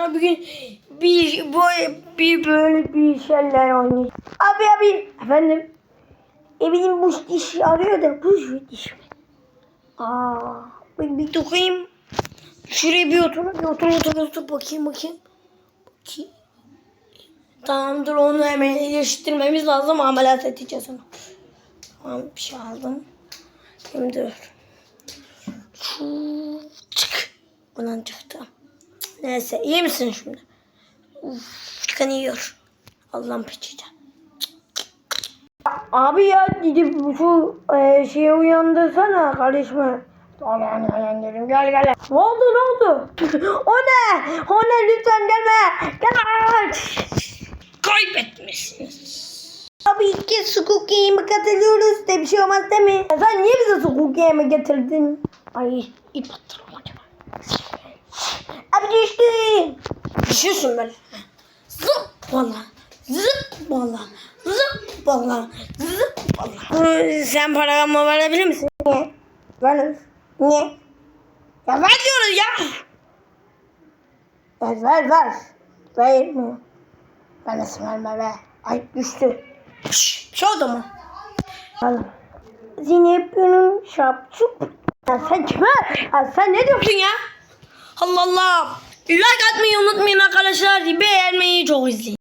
arkadaşlar bugün bir böyle bir böyle bir şeyler oynayacağız. Abi abi efendim. E benim bu diş arıyor da bu diş? Aa, bir, bir dokuyayım. Şuraya bir otur, bir otur, otur, otur. Bakayım, bakayım. Bakayım. Tamamdır onu hemen iyileştirmemiz lazım. Ameliyat edeceğiz onu. Tamam bir şey aldım. Şimdi dur. Şu çık. Bundan çıktı. Neyse iyi misin şimdi? Uf, çıkan yiyor. Allah'ım peçete. Abi ya gidip şu e, şeye uyandırsana karışma. Tamam uyandırdım gel gel. Ne oldu ne oldu? o ne? O ne lütfen gelme. Gelme. Kaybetmişsiniz. Abi ilk kez sukuk game'e katılıyoruz de bir şey olmaz değil mi? Ya Sen niye bize sukuk game'e getirdin? Ay ip attırım acaba. Düşüyorsun böyle. Zıp valla. Zıp valla. Zıp valla. Zıp valla. Ee, Sen paramı verebilir misin? Niye? Ver. Niye? Ya ver diyoruz ya. Ver ver ver. Vermiyor. Ben nasıl verme be. Ay düştü. Şşş, bir şey oldu mu? Al. Seni yapıyorum şapçuk. Ya sen kime? Ya sen ne diyorsun ya? Allah Allah. Like atmayı unutmayın arkadaşlar. Beğenmeyi çok izleyin.